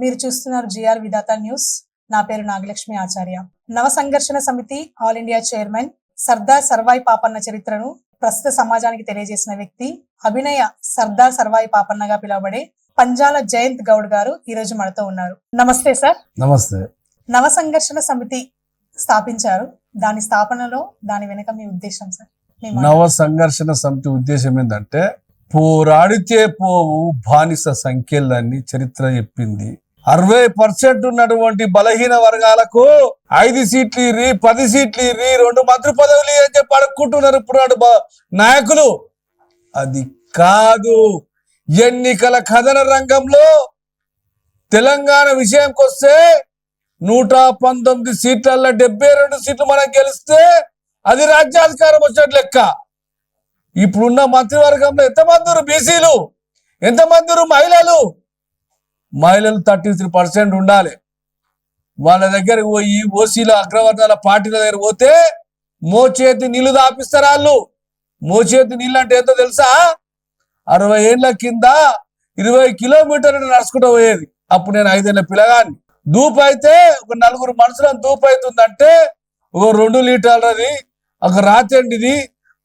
మీరు చూస్తున్నారు జిఆర్ విధాత న్యూస్. నా పేరు నాగలక్ష్మి ఆచార్య. Nava Sangharshana Samiti all India chairman Sardar Sarvai Papanna చరిత్రను ప్రస్తుత సమాజానికి తెలియజేసిన వ్యక్తి అభినయ సర్దార్ సర్వాయి పాపన్నగా పిలువబడే పంజాల జయంత్ గౌడ్ గారు ఈ రోజు మనతో ఉన్నారు. నమస్తే సార్. నమస్తే. నవ సంఘర్షణ సమితి స్థాపించారు. దాని స్థాపనలో దాని వెనుక మీ ఉద్దేశం సార్. నవ సంఘర్షణ సమితి ఉద్దేశం ఏంటంటే పోరాడితే పోవు బానిస సంఖ్యలన్నీ చరిత్ర చెప్పింది. అరవై పర్సెంట్ ఉన్నటువంటి బలహీన వర్గాలకు ఐదు సీట్లు ఇర్రి పది సీట్లు ఇర్రి రెండు మంత్రి పదవులు అని చెప్పి అడుక్కుంటున్నారు ఇప్పుడు బ- నాయకులు. అది కాదు. ఎన్నికల కథన రంగంలో తెలంగాణ విషయంకి వస్తే నూట పంతొమ్మిది సీట్లలో డెబ్బై రెండు సీట్లు మనం గెలిస్తే అది రాజ్యాధికారం వచ్చినట్టు లెక్క. ఇప్పుడున్న మంత్రివర్గంలో ఎంతమంది బీసీలు? ఎంతమంది మహిళలు? మహిళలు థర్టీ త్రీ పర్సెంట్ ఉండాలి. వాళ్ళ దగ్గరకు పోయి ఓసీల అగ్రవర్ణాల పార్టీల దగ్గర పోతే మోచేతి నీళ్ళు దాపిస్తారు వాళ్ళు. మోచేతి నీళ్ళు అంటే ఏంటో తెలుసా? అరవై ఏళ్ళ కింద ఇరవై కిలోమీటర్లు నడుచుకుంటూ పోయేది. అప్పుడు నేను ఐదేళ్ళ పిల్లగాన్ని. దూపు అయితే ఒక నలుగురు మనుషులను దూపు అవుతుందంటే ఒక రెండు లీటర్లది ఒక రాతండిది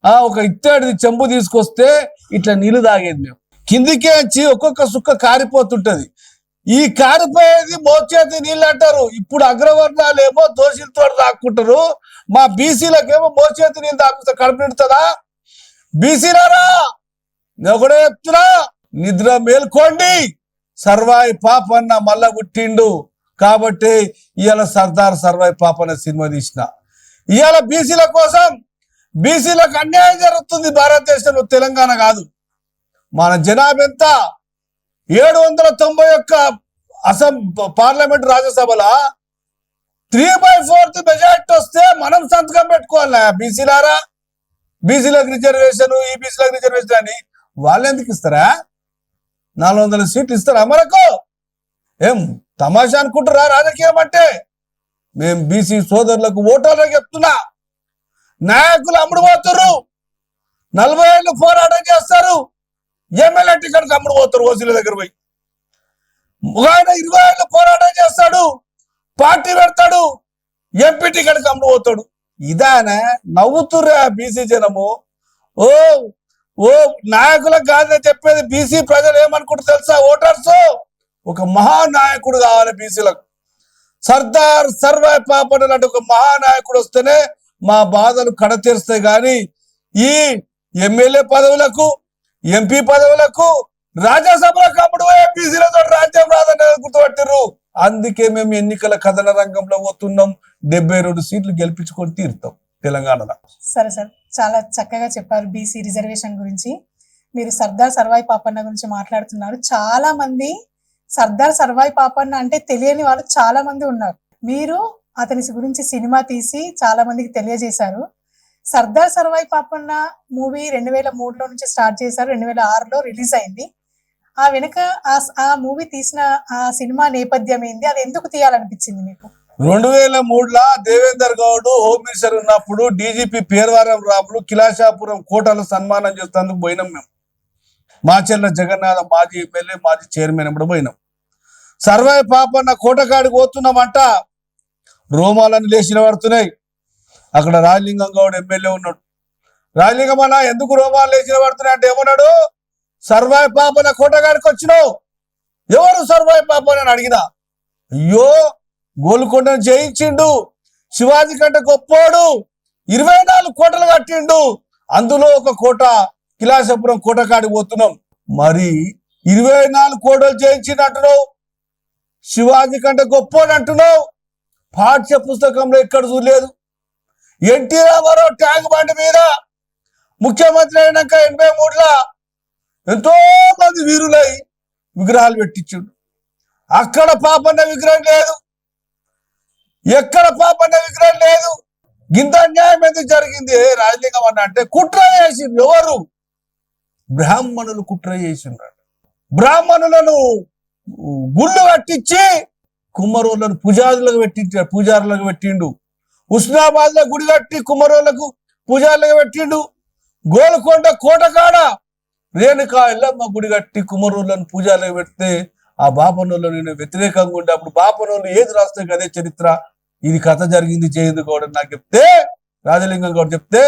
ఆ ఒక ఇత్తడిది చెంబు తీసుకొస్తే ఇట్లా నీళ్ళు తాగేది మేము. కిందికే వచ్చి ఒక్కొక్క సుక్క కారిపోతుంటది. ఈ కారిపోయేది మోచేతి నీళ్ళు అంటారు ఇప్పుడు అగ్రవర్ణాలు ఏమో దోషులతో తాక్కుంటారు మా బీసీలకేమో మోచేతి నీళ్ళు దాక్కుంటే కడుపు నిండుతుందా? బీసీలారా నేను చెప్తున్నా నిద్ర మేల్కోండి. సర్వాయి పాపన్న మల్ల పుట్టిండు. కాబట్టి ఇవాళ సర్దార్ సర్వాయి పాపన్న సినిమా తీసిన. ఇవాళ బీసీల కోసం బీసీలకు అన్యాయం జరుగుతుంది భారతదేశంలో తెలంగాణ కాదు. మన జనాభా ఎంత? ఏడు వందల తొంభై ఒక్క అసం పార్లమెంట్ రాజ్యసభల త్రీ బై ఫోర్త్ మెజార్టీ వస్తే మనం సంతకం పెట్టుకోవాలి? బీసీలారా? బీసీలకు రిజర్వేషన్ ఈ బీసీలకు రిజర్వేషన్ అని వాళ్ళు ఎందుకు ఇస్తారా? నాలుగు వందల సీట్లు ఇస్తారా మనకు? ఏం తమాషా అనుకుంటారా రాజకీయం అంటే? మేం బీసీ సోదరులకు ఓటర్లకు చెప్తున్నా. నాయకులు అమ్ముడుపోతారు నలభై ఏళ్ళు పోరాటం చేస్తారు. ఎమ్మెల్యే టికెట్ అమ్ముడుపోతారు ఓసీల దగ్గర పోయి. ఆయన ఇరవై ఏళ్ళు పోరాటం చేస్తాడు పార్టీ పెడతాడు ఎంపీ టికెట్ అమ్ముడుపోతాడు ఇదానే నవ్వుతురా బీసీ జనము. ఓ ఓ నాయకులకు కాదని చెప్పేది బీసీ ప్రజలు ఏమనుకుంటారు తెలుసా ఓటర్స్? ఒక మహానాయకుడు కావాలి బీసీలకు. సర్దార్ సర్వాయ్ పాపన్ లాంటి ఒక మహానాయకుడు వస్తేనే మా బాధలు కడతీరుస్తాయి కానీ ఈ ఎమ్మెల్యే పదవులకు ఎంపీ పదవులకు రాజ్యసభలకు అప్పుడు ఎంపీసీలతో రాజ్యం రాదని గుర్తుపట్టిర్రు. అందుకే మేము ఎన్నికల కథన రంగంలో పోతున్నాం. డెబ్బై రెండు సీట్లు గెలిపించుకొని తీరుతాం తెలంగాణలో. సరే సార్ చాలా చక్కగా చెప్పారు బీసీ రిజర్వేషన్ గురించి. మీరు సర్దార్ సర్వాయి పాపన్న గురించి మాట్లాడుతున్నారు. చాలా మంది సర్దార్ సర్వాయి పాపన్న అంటే తెలియని వాళ్ళు చాలా మంది ఉన్నారు. మీరు అతని గురించి సినిమా తీసి చాలా మందికి తెలియజేశారు. సర్దార్ సర్వాయి పాపన్న మూవీ రెండు వేల మూడులో నుంచి స్టార్ట్ చేశారు రెండు వేల ఆరులో రిలీజ్ అయింది. ఆ వెనుక ఆ ఆ మూవీ తీసిన ఆ సినిమా నేపథ్యం ఏంది? అది ఎందుకు తీయాలనిపించింది మీకు? రెండు వేల మూడులో దేవేందర్ గౌడ్ హోమ్ మినిస్టర్ ఉన్నప్పుడు డీజీపీ పేర్వారం రాములు కిలాషాపురం కోటలో సన్మానం చేస్తేందుకు పోయినాం మేము. మా మాచెల్ల జగన్నాథ మాజీ ఎమ్మెల్యే మాజీ చైర్మన్ కూడా పోయినాం. సర్వాయి పాపన్న కోటకాడికి పోతున్నామంట. రోమాలని లేచిన పడుతున్నాయి. అక్కడ రాజలింగం గౌడ్ ఎమ్మెల్యే ఉన్నాడు. రాజలింగం అన్న ఎందుకు రోమాలు లేచిన పడుతున్నాయి అంటే ఏమన్నాడు? సర్వాయి పాపన కోటగాడికి వచ్చినావు. ఎవరు సర్వాయి పాపన అని అడిగినా? అయ్యో గోల్కొండను జయించిండు. శివాజీ కంటే గొప్పోడు. ఇరవై నాలుగు కోటలు కట్టిండు. అందులో ఒక కోట కిలాసపురం కోట కాడికి పోతున్నాం. మరి ఇరవై నాలుగు కోటలు జయించిండు అంటున్నావు. శివాజీ కంటే గొప్పోడు అంటున్నావు. పాఠ్య పుస్తకంలో ఎక్కడ చూడలేదు. ఎన్టీ రామారావు ట్యాంక్ బండి మీద ముఖ్యమంత్రి అయినాక ఎనభై మూడులో ఎంతో మంది వీరులై విగ్రహాలు పెట్టించుడు. అక్కడ పాపన్న విగ్రహం లేదు. ఎక్కడ పాపన్న విగ్రహం లేదు. గింత అన్యాయం ఎందుకు జరిగింది? రాజలింగం అన్న అంటే కుట్ర చేసిండ్రు ఎవరు? బ్రాహ్మణులు కుట్ర చేసిండ్రు. బ్రాహ్మణులను గుళ్ళు కట్టించి కుమ్మరులను పూజారులకు పెట్టించాడు పూజారులకు పెట్టిండు. ఉస్నాబాద్లో గుడి కట్టి కుమ్మరోళ్ళకు పూజారులకు పెట్టిండు. గోల్కొండ కోట కాడ రేణుకా ఎల్లమ్మ గుడి కట్టి కుమ్మరోళ్ళను పూజారులకు పెడితే ఆ బాపనోళ్ళు నేను వ్యతిరేకంగా ఉండే. అప్పుడు బాపనోళ్ళు ఏది రాస్తే అదే చరిత్ర. ఇది కథ జరిగింది చేయింది కూడా నాకు చెప్తే రాజలింగం గౌడ్ చెప్తే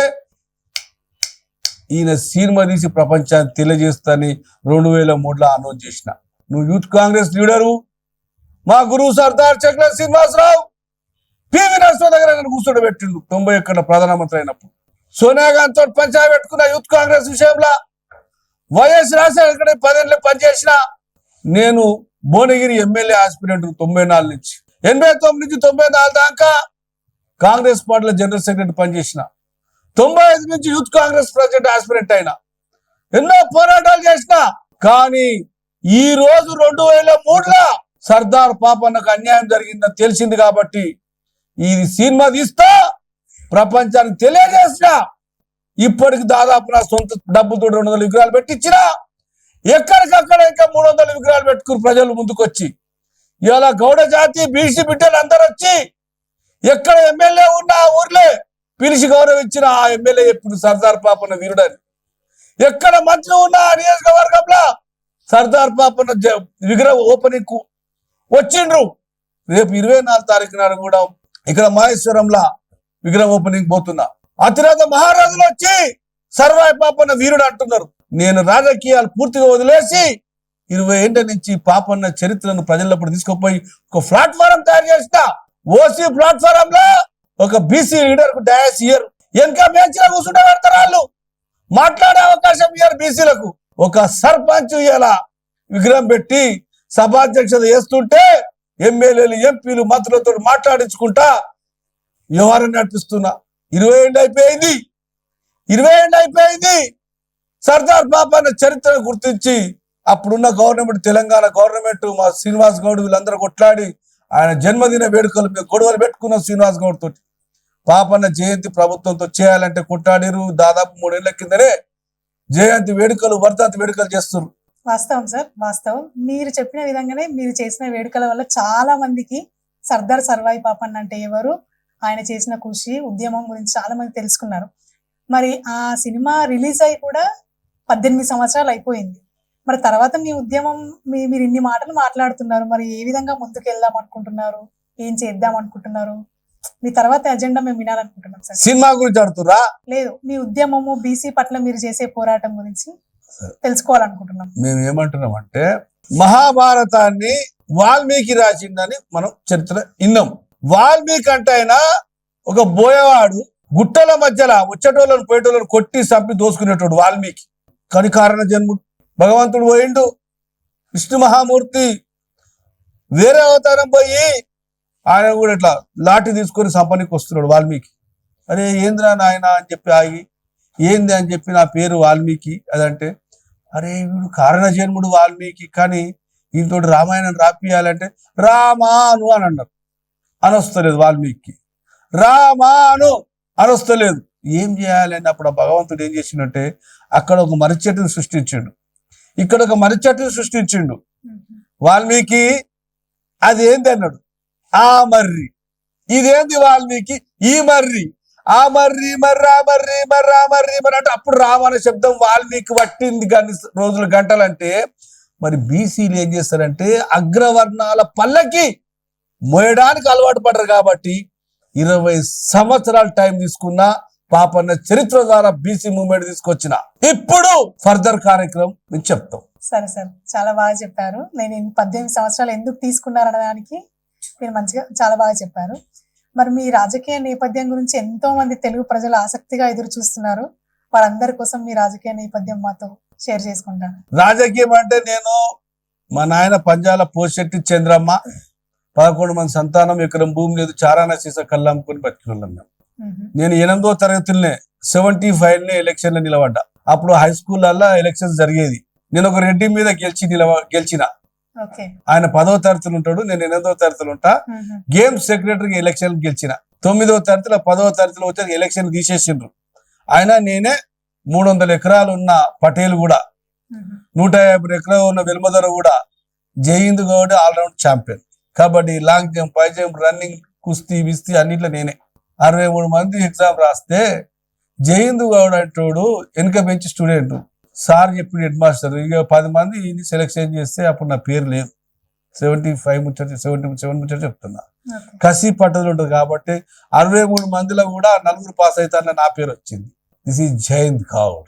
ఈయన సినిమా తీసి ప్రపంచాన్ని తెలియజేస్తాని రెండు వేల మూడులో అనౌన్స్ చేసిన. నువ్వు యూత్ కాంగ్రెస్ లీడరు. మా గురువు సర్దార్ చక్ర శ్రీనివాసరావు. పివి నరసింహ దగ్గర నన్ను కూర్చోబెట్టిండు తొంభై ఒక్కడ ప్రధానమంత్రి అయినప్పుడు. సోనియా గాంధీ తోటి పంచాయతీ పెట్టుకున్న యూత్ కాంగ్రెస్ విషయంలో వైఎస్ రాజశేఖర పదేళ్ళు పనిచేసిన నేను భువనగిరి ఎమ్మెల్యే ఆస్పిరెంట్ తొంభై నాలుగు నుంచి ఎనభై తొమ్మిది నుంచి తొంభై నాలుగు దాకా కాంగ్రెస్ పార్టీలో జనరల్ సెక్రటరీ పనిచేసిన తొంభై ఐదు నుంచి యూత్ కాంగ్రెస్ ప్రెసిడెంట్ ఆస్పిరెంట్ అయినా ఎన్నో పోరాటాలు చేసిన కానీ ఈ రోజు రెండు వేల మూడులో సర్దార్ పాపన్నకు అన్యాయం జరిగిందని తెలిసింది కాబట్టి ఈ సినిమా తీస్తా ప్రపంచానికి తెలియజేసిన ఇప్పటికి దాదాపు నా సొంత డబ్బుతో రెండు వందల విగ్రహాలు పెట్టించిన ఎక్కడికక్కడ ఇంకా మూడు వందల విగ్రహాలు పెట్టుకుని ప్రజలు ముందుకొచ్చి ఇలా గౌడ జాతి బీసీ బిడ్డలు అందరూ వచ్చి ఎక్కడ ఎమ్మెల్యే ఉన్న ఆ ఊర్లే పిలిచి గౌరవించిన ఆ ఎమ్మెల్యే ఎప్పుడు సర్దార్ పాపన్న వీరుడని. ఎక్కడ మంత్రి ఉన్న ఆ నియోజకవర్గంలో సర్దార్ పాపన్న జ- విగ్రహం ఓపెనింగ్ వచ్చిండ్రు. రేపు ఇరవై నాలుగు తారీఖు నాడు కూడా ఇక్కడ మహేశ్వరంలో విగ్రహం ఓపెనింగ్ పోతున్నా. అతిరాజ మహారాజులు వచ్చి సర్వాయి పాపన్న వీరుడు అంటున్నారు. నేను రాజకీయాలు పూర్తిగా వదిలేసి ఇరవై ఏళ్ళ నుంచి పాపన్న చరిత్రను ప్రజలప్పుడు తీసుకుపోయి ఒక ప్లాట్ఫారం తయారు చేసిన ఓసీ ప్లాట్ఫారం లో ఒక బీసీ లీడర్కు డయాస్ ఇయర్ వెనక బెంచ్లో కూర్చుంటే పెడతారు వాళ్ళు. మాట్లాడే అవకాశం ఇయ్యారు బీసీలకు. ఒక సర్పంచ్ ఇలా విగ్రహం పెట్టి సభాధ్యక్షత చేస్తుంటే ఎమ్మెల్యేలు ఎంపీలు మంత్రులతో మాట్లాడించుకుంటా వ్యవహారం నడిపిస్తున్నా. ఇరవై ఏళ్ళు అయిపోయింది. ఇరవై ఏళ్ళు అయిపోయింది. సర్దార్ బాబాన్న చరిత్రను గుర్తించి అప్పుడున్న గవర్నమెంట్ తెలంగాణ గవర్నమెంట్ మా శ్రీనివాస్ గౌడ్ వీళ్ళందరూ కొట్లాడి ఆయన జన్మదిన వేడుకలు మేము గొడవలు పెట్టుకున్నాం శ్రీనివాస్ గౌడ్ తోటి. పాపన్న జయంతి ప్రభుత్వంతో చేయాలంటే కొట్లాడిరు. దాదాపు మూడేళ్ళ కిందనే జయంతి వేడుకలు వర్ధంతి వేడుకలు చేస్తున్నారు. వాస్తవం సార్ వాస్తవం. మీరు చెప్పిన విధంగానే మీరు చేసిన వేడుకల వల్ల చాలా మందికి సర్దార్ సర్వాయి పాపన్న అంటే ఎవరు? ఆయన చేసిన కృషి ఉద్యమం గురించి చాలా మంది తెలుసుకున్నారు. మరి ఆ సినిమా రిలీజ్ అయి కూడా పద్దెనిమిది సంవత్సరాలు అయిపోయింది. మరి తర్వాత మీ ఉద్యమం మీ మీరు ఇన్ని మాటలు మాట్లాడుతున్నారు. మరి ఏ విధంగా ముందుకు వెళ్దాం అనుకుంటున్నారు? ఏం చేద్దాం అనుకుంటున్నారు? మీ తర్వాత ఎజెండా మేము వినాలనుకుంటున్నాం సార్. సినిమా గురించి లేదు మీ ఉద్యమము బీసీ పట్ల మీరు చేసే పోరాటం గురించి తెలుసుకోవాలనుకుంటున్నాం. మేము ఏమంటున్నాం అంటే మహాభారతాన్ని వాల్మీకి రాసిందని మనం చరిత్ర విన్నాం. వాల్మీకి అంటే ఆయన ఒక బోయవాడు గుట్టల మధ్యలో వచ్చేటోళ్ళను పోయేటోళ్ళను కొట్టి చంపి దోసుకునేటోడు వాల్మీకి. కని కారణ జన్ముడు భగవంతుడు పోయిండు విష్ణు మహామూర్తి వేరే అవతారం పోయి ఆయన కూడా ఇట్లా లాఠీ తీసుకొని సంపనికి వస్తున్నాడు వాల్మీకి. అరే ఏంద్రా నాయన అని చెప్పి ఆగి ఏంది అని చెప్పి నా పేరు వాల్మీకి అదంటే అరే వీడు కారణ జన్ముడు వాల్మీకి కానీ దీంతో రామాయణం రాపియాలంటే రామాను అని అన్నారు. అనొస్తలేదు వాల్మీకి. రామాను అనొస్తలేదు. ఏం చేయాలని అప్పుడు ఆ భగవంతుడు ఏం చేసిండంటే అక్కడ ఒక మర్రి సృష్టించిండు. ఇక్కడ ఒక మర్రి సృష్టించిండు. వాల్మీకి అది ఏంది అన్నాడు? ఆ మర్రి. ఇదేంది వాల్మీకి? ఈ మర్రి. ఆ మర్రి మర్రా మర్రి మర్రా మర్రి మరి అంటే అప్పుడు రామ శబ్దం వాల్మీకి పట్టింది గని రోజులు గంటలంటే. మరి బీసీలు ఏం చేస్తారంటే అగ్రవర్ణాల పల్లకి మోయడానికి అలవాటు పడరు కాబట్టి ఇరవై సంవత్సరాల టైం తీసుకున్న పాపన్న చరిత్ర ద్వారా బీసీ మూవ్మెంట్ తీసుకొచ్చిన. ఇప్పుడు ఫర్దర్ కార్యక్రమం మేము చెప్తాం. సరే సార్ చాలా బాగా చెప్పారు. నేను పద్దెనిమిది సంవత్సరాలు ఎందుకు తీసుకున్నారనే దానికి మీరు మంచిగా చాలా బాగా చెప్పారు. మరి మీ రాజకీయ నేపథ్యం గురించి ఎంతో మంది తెలుగు ప్రజలు ఆసక్తిగా ఎదురు చూస్తున్నారు. వారందరి కోసం మీ రాజకీయ నేపథ్యం మాతో షేర్ చేసుకుంటాను. రాజకీయం అంటే నేను మా నాయన పంజాల పోషెట్టి చంద్రమ్మ పదకొండు మంది సంతానం ఎకరం భూమి లేదు చారాన సీస కళ్ళమ్ముకొని బతికినాం మేము. నేను ఎనిమిదో తరగతిలోనే సెవెంటీ ఫైవ్ నే ఎలక్షన్లో నిలబడ్డా. అప్పుడు హై స్కూళ్ళల్లో ఎలక్షన్స్ జరిగేది. నేను ఒక రెడ్డి మీద గెలిచి నిలవ గెలిచిన. ఆయన పదో తరగతిలో ఉంటాడు నేను ఎనిమిదో తరగతిలో ఉంటా. మ్మ్. గేమ్ సెక్రటరీకి ఎలక్షన్ గెలిచిన. తొమ్మిదో తరగతిలో పదవ తరగతిలో వచ్చి ఎలక్షన్ తీసేసిండ్రు. ఆయన నేనే మూడు వందల ఎకరాలు ఉన్న పటేల్ కూడా. నూట యాభై ఎకరాలు ఉన్న వెల్మధర కూడా Jayind Goud all round champion kabaddi long jump high jump running కుస్తీ బిస్తీ అన్నిట్లో నేనే. అరవై మూడు మంది ఎగ్జామ్ రాస్తే జయింద్ గౌడ్ అంటోడు వెనుక బెంచ్ స్టూడెంట్ సార్ చెప్పిన హెడ్ మాస్టర్ ఇక పది మంది సెలెక్షన్ చేస్తే అప్పుడు నా పేరు లేదు. సెవెంటీ ఫైవ్ ముచ్చట సెవెంటీ సెవెన్ ముచ్చట చెప్తున్నా. కసి పట్టుదల ఉంటుంది కాబట్టి అరవై మూడు మందిలో కూడా నలుగురు పాస్ అవుతారని నా పేరు వచ్చింది. This is Jayant Kaur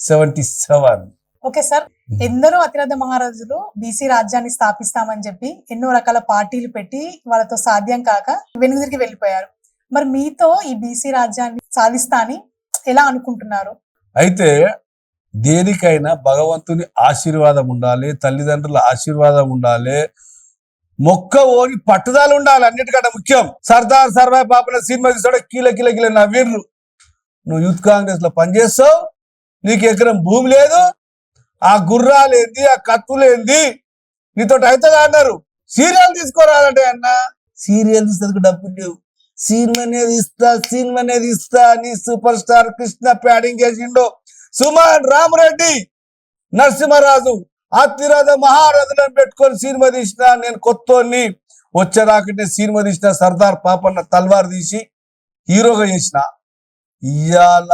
seventy seven okay sir ఎందరో అతిరథ మహారాజులు బీసీ రాజ్యాన్ని స్థాపిస్తామని చెప్పి ఎన్నో రకాల పార్టీలు పెట్టి వాళ్ళతో సాధ్యం కాక వెనుదిరిగి వెళ్ళిపోయారు. మరి మీతో ఈ బీసీ రాజ్యాన్ని సాధిస్తా అని ఎలా అనుకుంటున్నారు? అయితే దేనికైనా భగవంతుని ఆశీర్వాదం ఉండాలి తల్లిదండ్రుల ఆశీర్వాదం ఉండాలి. మొక్క ఓని పట్టుదల ఉండాలి అన్నిటికంటే ముఖ్యం. సర్దార్ సర్వాయి పాపన సినిమా తీసాడు కీల కీల కీల నా వీర్రు నువ్వు యూత్ కాంగ్రెస్లో పనిచేస్తావు నీకు ఎకరం భూమి లేదు ఆ గుర్రాలేంది ఆ కత్తులేంది నీతో అవుతుందా అన్నారు. సీరియల్ తీసుకోరాదంటే అన్న. సీరియల్ తీసేందుకు డబ్బులు లేవు. సినిమా అనేది ఇస్తా సినిమా అనేది ఇస్తా నీ సూపర్ స్టార్ కృష్ణ ప్యాడింగ్ చేసిండో. సుమన్ రామరెడ్డి నరసింహరాజు అతిరథ మహారథులను పెట్టుకొని సినిమా తీసిన నేను కొత్తోన్ని వచ్చేరాకంటే సినిమా తీసిన సర్దార్ పాపన్న తల్వార్ తీసి హీరోగా చేసిన. ఇవాళ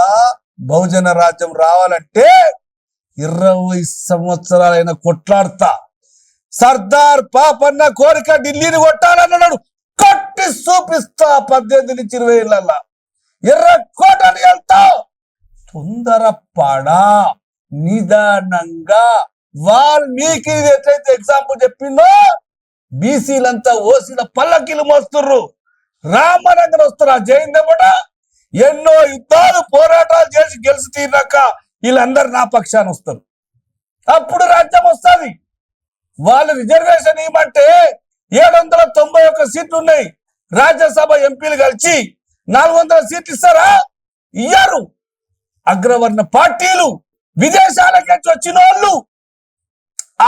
బహుజన రాజ్యం రావాలంటే ఇరవై సంవత్సరాలైన కొట్లాడతా. సర్దార్ పాపన్న కోరిక ఢిల్లీని కొట్టాలన్నాడు. కొట్టి చూపిస్తా పద్దెనిమిది నుంచి ఇరవై ఏళ్ళ ఎర్ర కోటలు వెళ్తావు. తొందరపడా నిదానంగా. వాల్మీకి ఎట్లయితే ఎగ్జాంపుల్ చెప్పిందో బీసీలంతా ఓసీల పల్లకిలు మోస్తుర్రు. రామనగర్ వస్తారు జైన్ జైందమ్మట ఎన్నో యుద్ధాలు పోరాటాలు చేసి గెలిచి తీరినాక వీళ్ళందరూ నా పక్షాన్ని వస్తారు. అప్పుడు రాజ్యం వస్తుంది. వాళ్ళు రిజర్వేషన్ ఇవ్వమంటే ఏడు వందల తొంభై ఒక్క సీట్లు ఉన్నాయి రాజ్యసభ ఎంపీలు కలిసి నాలుగు వందల సీట్లు ఇస్తారా? ఇయ్యారు. అగ్రవర్ణ పార్టీలు విదేశాలకి వచ్చిన వాళ్ళు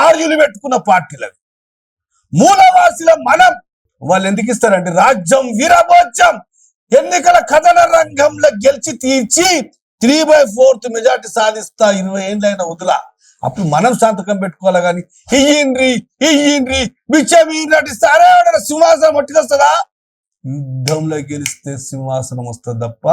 ఆర్యులు పెట్టుకున్న పార్టీలు మూలవాసుల మనం వాళ్ళు ఎందుకు ఇస్తారండి రాజ్యం వీరభోజ్యం. ఎన్నికల కథన రంగంలో గెలిచి తీర్చి త్రీ బై ఫోర్త్ మెజార్టీ సాధిస్తా ఇరవై ఏళ్ళైన వదిలా. అప్పుడు మనం సంతకం పెట్టుకోవాలి కానీ? ఇయ్యిండ్రి ఇయ్యిండ్రి బిచ్చం నటిస్తే అరే సింహాసనం పట్టుకొస్తుందా యుద్ధంలో గెలిస్తే సింహాసనం వస్తుంది తప్ప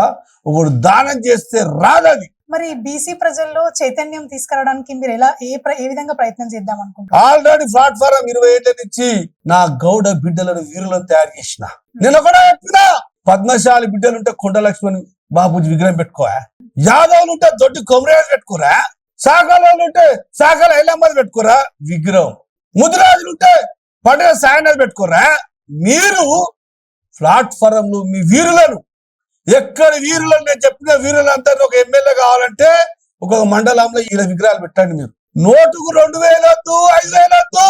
ఒకడు దానం చేస్తే రాదది. మరి బీసీ ప్రజల్లో చైతన్యం తీసుకురావడానికి మీరు ఎలా ఏ ఏ విధంగా ప్రయత్నం చేద్దాం అనుకుంటున్నారు? ఆల్రెడీ ప్లాట్ఫారం ఇరవై ఏళ్ళ నుంచి నా గౌడ బిడ్డలను వీరులను తయారు చేసిన. నేను కూడా చెప్పినా పద్మశాలి బిడ్డలు ఉంటే కొండ లక్ష్మణ్ బాబుజీ విగ్రహం పెట్టుకో యాదవులు ఉంటే దొడ్డి కొమరేలు పెట్టుకోరా? శాఖలు ఉంటే శాఖల ఐలమ్మది పెట్టుకోరా? విగ్రహం. ముదిరాజులు ఉంటే పండుగ సాయనాలు పెట్టుకోరా? మీరు ప్లాట్ఫారంలు మీ వీరులను ఎక్కడ వీరులను నేను చెప్పిన వీరులంతా ఒక ఎమ్మెల్యే కావాలంటే ఒక మండలంలో ఈయన విగ్రహాలు పెట్టండి మీరు. నోటుకు రెండు వేలొద్దు ఐదు వేలొద్దు.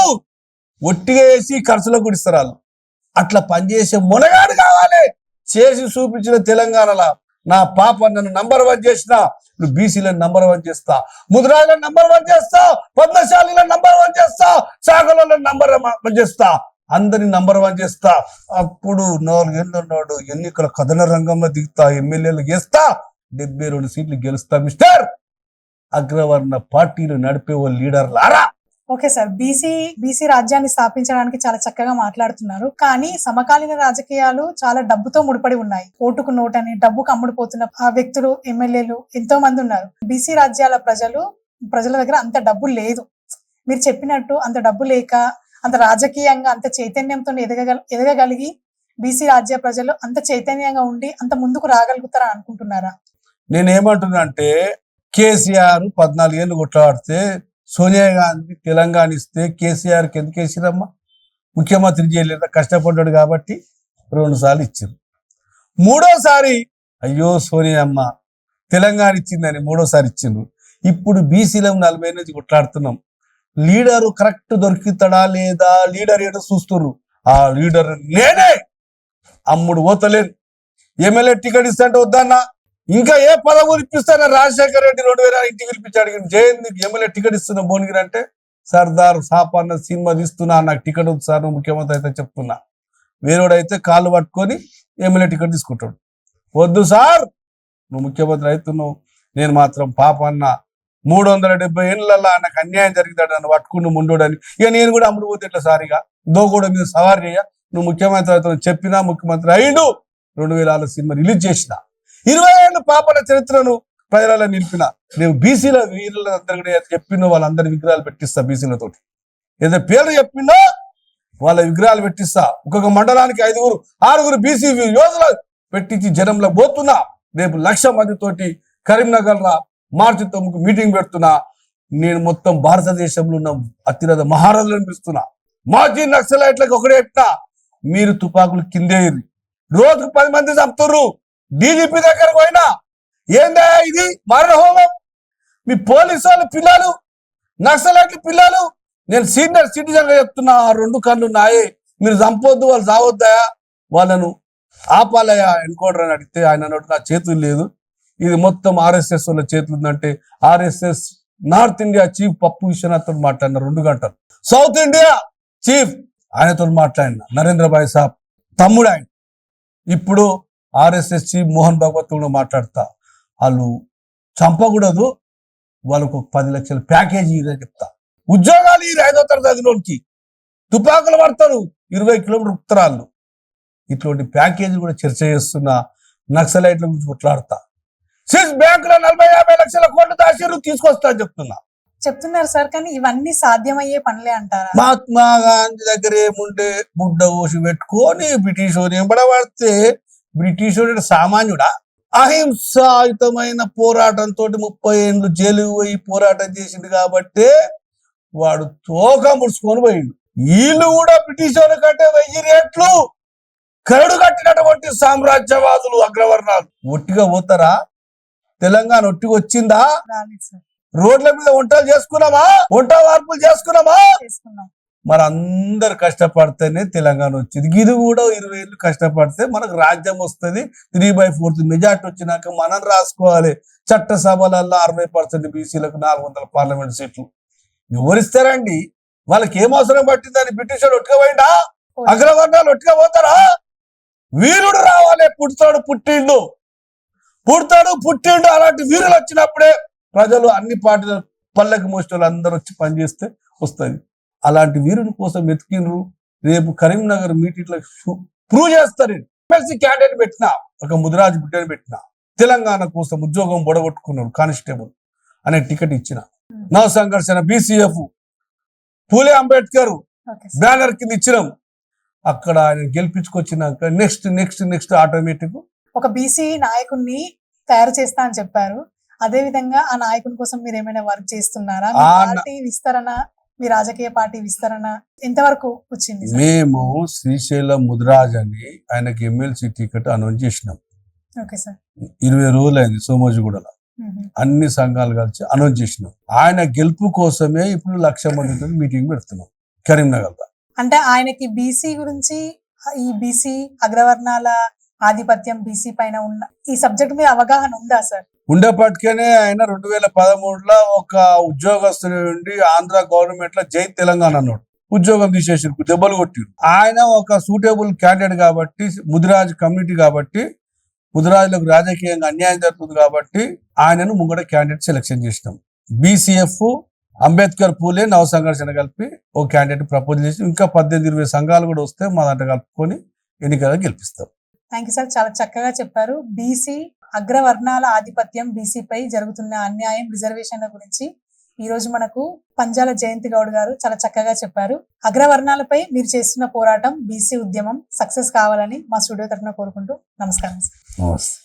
ఒట్టిగా వేసి ఖర్చులో కూడా వాళ్ళు. అట్లా పనిచేసే మునగాడు కావాలి. చేసి చూపించిన తెలంగాణలో. నా పాప నన్ను నంబర్ వన్ చేసిన నువ్వు బీసీలను నంబర్ వన్ చేస్తా ముద్రాలను నంబర్ వన్ చేస్తా పద్మశాలిలను నంబర్ వన్ చేస్తా శాఖలలో నంబర్ వన్ చేస్తా. అందరిని నంబర్ వన్ చేస్తా. అప్పుడు నాలుగేళ్ళు ఉన్నాడు. ఎన్నికల కథన రంగంలో దిగుతా ఎమ్మెల్యేలు గెలుస్తా డెబ్బై రెండు సీట్లు గెలుస్తా మిస్టర్ అగ్రవర్ణ పార్టీలు నడిపే ఓ లీడర్ లారా? ఓకే సార్ బీసీ బీసీ రాజ్యాన్ని స్థాపించడానికి చాలా చక్కగా మాట్లాడుతున్నారు. కానీ సమకాలీన రాజకీయాలు చాలా డబ్బుతో ముడిపడి ఉన్నాయి. ఓటుకు నోటని డబ్బుకు అమ్ముడుపోతున్న ఆ వ్యక్తులు ఎమ్మెల్యేలు ఎంతో మంది ఉన్నారు. బీసీ రాజ్యాల ప్రజలు ప్రజల దగ్గర అంత డబ్బు లేదు. మీరు చెప్పినట్టు అంత డబ్బు లేక అంత రాజకీయంగా అంత చైతన్యంతో ఎదగగల ఎదగగలిగి బీసీ రాజ్య ప్రజలు అంత చైతన్యంగా ఉండి అంత ముందుకు రాగలుగుతారా అనుకుంటున్నారా? నేనేమంటున్నా అంటే కేసీఆర్ పద్నాలుగు ఏళ్ళు కొట్లాడితే సోనియా గాంధీ తెలంగాణ ఇస్తే కేసీఆర్కి ఎందుకు వేసిరమ్మా? ముఖ్యమంత్రి చేయలేదా కష్టపడ్డాడు కాబట్టి రెండు సార్లు ఇచ్చారు మూడోసారి అయ్యో సోనియా అమ్మ తెలంగాణ ఇచ్చిందని మూడోసారి ఇచ్చిండ్రు. ఇప్పుడు బీసీలో నలభై నుంచి కొట్లాడుతున్నాం. లీడరు కరెక్ట్ దొరుకుతాడా లేదా? లీడర్ ఏదో చూస్తుర్రు? ఆ లీడర్ నేనే అమ్ముడు ఓతలేను ఎమ్మెల్యే టికెట్ ఇస్తాంటే వద్దన్నా. ఇంకా ఏ పదవులు ఇప్పిస్తానా రాజశేఖర రెడ్డి రెండు వేల ఇంటికి పిలిపించాడు జయంతి ఎమ్మెల్యే టికెట్ ఇస్తున్నా భువనగిరి అంటే సర్దార్ సాపన్న సినిమా తీస్తున్నా నాకు టికెట్ ఉంది సార్ ముఖ్యమంత్రి అయితే చెప్తున్నా. వేరేవాడైతే కాళ్ళు పట్టుకొని ఎమ్మెల్యే టికెట్ తీసుకుంటాడు. వద్దు సార్ నువ్వు ముఖ్యమంత్రి అవుతున్నావు. నేను మాత్రం పాపన్న మూడు వందల డెబ్బై ఏళ్ళల్లో నాకు అన్యాయం జరిగిందాడు నన్ను పట్టుకుని ముండోడని ఇక నేను కూడా అమ్ముడు పోతే ఎట్లా సారిగా? కూడా మీద సవారి చేయ నువ్వు ముఖ్యమంత్రి అవుతావు చెప్పినా ముఖ్యమంత్రి అయిడు. రెండు వేల ఆరు సినిమా రిలీజ్ చేసిన. ఇరవై ఏళ్ళు పాపల చరిత్రను ప్రజలలో నిలిపిన. నేను బీసీల వీరుల అందరు కూడా చెప్పిన వాళ్ళందరి విగ్రహాలు పెట్టిస్తా బీసీలతోటి ఏదో పేర్లు చెప్పినా వాళ్ళ విగ్రహాలు పెట్టిస్తా. ఒక్కొక్క మండలానికి ఐదుగురు ఆరుగురు బీసీ యోధులు పెట్టించి జనంలో పోతున్నా. రేపు లక్ష మందితోటి కరీంనగర్ రా మార్చి తొమ్మిది మీటింగ్ పెడుతున్నా. నేను మొత్తం భారతదేశంలో ఉన్న అతిరథ మహారాజులు అనిపిస్తున్నా మాజీ నక్సలైట్లకు ఒకటే ఎట్టా మీరు తుపాకులు కిందేరి రోజుకు పది మంది చంపుతుర్రు. డీజీపీ దగ్గరకు పోయినా. ఏందా ఇది? మరణ హోమం మీ పోలీసు వాళ్ళ పిల్లలు నక్సలైట్ల పిల్లలు. నేను సీనియర్ సిటిజన్గా చెప్తున్నా ఆ రెండు కళ్ళు నాయే. మీరు చంపొద్దు వాళ్ళు చావొద్దా? వాళ్ళను ఆపాలయా ఎన్కౌంటర్ అని అడిగితే ఆయన నా చేతులు లేదు. ఇది మొత్తం ఆర్ఎస్ఎస్ వాళ్ళ చేతులు ఉందంటే ఆర్ఎస్ఎస్ నార్త్ ఇండియా చీఫ్ పప్పు విశ్వనాథ్ మాట్లాడిన రెండు గంటలు. సౌత్ ఇండియా చీఫ్ ఆయనతో మాట్లాడిన నరేంద్ర భాయ్ సాబ్ తమ్ముడు ఆయన ఇప్పుడు ఆర్ఎస్ఎస్ చీఫ్ మోహన్ భగవత్ కూడా మాట్లాడతా. వాళ్ళు చంపకూడదు వాళ్ళకు ఒక పది లక్షల ప్యాకేజీ ఇదే చెప్తా. ఉద్యోగాలు ఈ ఐదో తరగతిలోకి తుపాకులు పడతారు ఇరవై కిలోమీటర్ ఉత్తరాలు. ఇటువంటి ప్యాకేజీ కూడా చర్చ చేస్తున్న నక్సలైట్ల గురించి కొట్లాడతా. స్విస్ బ్యాంకులో నలభై యాభై లక్షల కోట్లు దాచిరు తీసుకొస్తా చెప్తున్నా. చెప్తున్నారు సార్ కానీ ఇవన్నీ సాధ్యమయ్యే పనులే అంటారా? మహాత్మా గాంధీ దగ్గర ఏముండే బుడ్డ ఓసి పెట్టుకొని బ్రిటిష్ ఎంబడబడితే బ్రిటిష్ వాడు సామాన్యుడా? అహింసాయుతమైన పోరాటంతో ముప్పై ఏళ్ళు జైలు పోయి పోరాటం చేసిండు కాబట్టి వాడు తోక ముడుచుకొని పోయిండు. వీళ్ళు కూడా బ్రిటిష్ వాళ్ళ కంటే వెయ్యి రేట్లు కరడు కట్టినటువంటి సామ్రాజ్యవాదులు అగ్రవర్ణాలు. ఒట్టిగా పోతారా? తెలంగాణ ఒట్టిగా వచ్చిందా రోడ్ల మీద వంటలు చేసుకున్నామా? వంట వార్పులు చేసుకున్నామా? చేసుకున్నాం. మరి అందరు కష్టపడితేనే తెలంగాణ వచ్చింది. ఇది కూడా ఇరవై ఏళ్ళు కష్టపడితే మనకు రాజ్యం వస్తుంది. త్రీ బై ఫోర్త్ మెజార్టీ వచ్చినాక మనం రాసుకోవాలి. చట్టసభలలో అరవై పర్సెంట్ బీసీలకు నాలుగు వందల పార్లమెంట్ సీట్లు. ఎవరిస్తారండి? వాళ్ళకి ఏం అవసరం పట్టిందని బ్రిటిష్ వాడు ఒట్టుగా పోయిందా అగ్రవర్ణాలు ఒట్టుగా పోతారా వీరుడు రావాలి పుడతాడు పుట్టిండు. పుడతాడు పుట్టిండు అలాంటి వీరులు వచ్చినప్పుడే ప్రజలు అన్ని పార్టీల పల్లెకి మోసిన వాళ్ళు అందరూ వచ్చి పనిచేస్తే వస్తుంది అలాంటి వీరుని కోసం వెతికిండ్రు రేపు కరీంనగర్ మీటింగ్లో ప్రూవ్ చేస్తారు. ఎమ్మెల్సీ క్యాండిడేట్ పెట్టిన ఒక ముదిరాజు బిడ్డని పెట్టిన తెలంగాణ కోసం ఉద్యోగం బొడగొట్టుకున్నాడు కానిస్టేబుల్ అనే టికెట్ ఇచ్చిన. నవ సంఘర్షణ బీసీఎఫ్ పూలే అంబేద్కర్ బ్యానర్ కింద ఇచ్చినాం. అక్కడ ఆయన గెలిపించుకొచ్చినాక నెక్స్ట్ నెక్స్ట్ నెక్స్ట్ ఆటోమేటిక్ ఒక బీసీ నాయకుడిని తయారు చేస్తా అని చెప్పారు. అదే విధంగా ఆ నాయకుని కోసం మీరు ఏమైనా వర్క్ చేస్తున్నారా? పార్టీ విస్తరణ మీ రాజకీయ పార్టీ విస్తరణ ఎంతవరకు వచ్చింది? మేము శ్రీశైలం ముదిరాజ్ అని ఆయనకి ఎమ్మెల్సీ టికెట్ అనౌన్స్ చేసినాం. Okay sir. ఇరవై రోజులు అయింది సోమోజిగూడలో. అన్ని సంఘాలు కలిసి అనౌన్స్ చేసినాం. ఆయన గెలుపు కోసమే ఇప్పుడు లక్ష మందితో మీటింగ్ పెడుతున్నాం కరీంనగర్ అంటే ఆయనకి బీసీ గురించి ఈ బీసీ అగ్రవర్ణాల ఆధిపత్యం బీసీ పైన ఉన్న ఈ సబ్జెక్ట్ మీద అవగాహన ఉందా సార్? ఉండేపటికనే ఆయన రెండు వేల పదమూడులో ఒక ఉద్యోగస్తుని నుండి ఆంధ్ర గవర్నమెంట్లో జై తెలంగాణ అన్నాడు. ఉద్యోగం తీసేసి దెబ్బలు కొట్టిండు. ఆయన ఒక సూటబుల్ క్యాండిడేట్ కాబట్టి ముదిరాజ్ కమ్యూనిటీ కాబట్టి ముదిరాజులకు రాజకీయంగా అన్యాయం జరుగుతుంది కాబట్టి ఆయనను ముంగడ క్యాండిడేట్ సెలెక్షన్ చేసినాం. బీసీఎఫ్ అంబేద్కర్ పూలే నవ సంఘర్షణ కలిపి ఒక క్యాండిడేట్ ప్రపోజ్ చేసి ఇంకా పద్దెనిమిది ఇరవై సంఘాలు కూడా వస్తే మా దాంట్లో కలుపుకొని ఎన్నికగా గెలిపిస్తాం. Thank you sir. చాలా చక్కగా చెప్పారు. బీసీ అగ్రవర్ణాల ఆధిపత్యం బీసీపై పై జరుగుతున్న అన్యాయం రిజర్వేషన్ల గురించి ఈ రోజు మనకు పంజాల జయంతి గౌడ్ గారు చాలా చక్కగా చెప్పారు. అగ్రవర్ణాలపై మీరు చేస్తున్న పోరాటం బీసీ ఉద్యమం సక్సెస్ కావాలని మా స్టూడియో తరఫున కోరుకుంటూ నమస్కారం సార్. నమస్తే.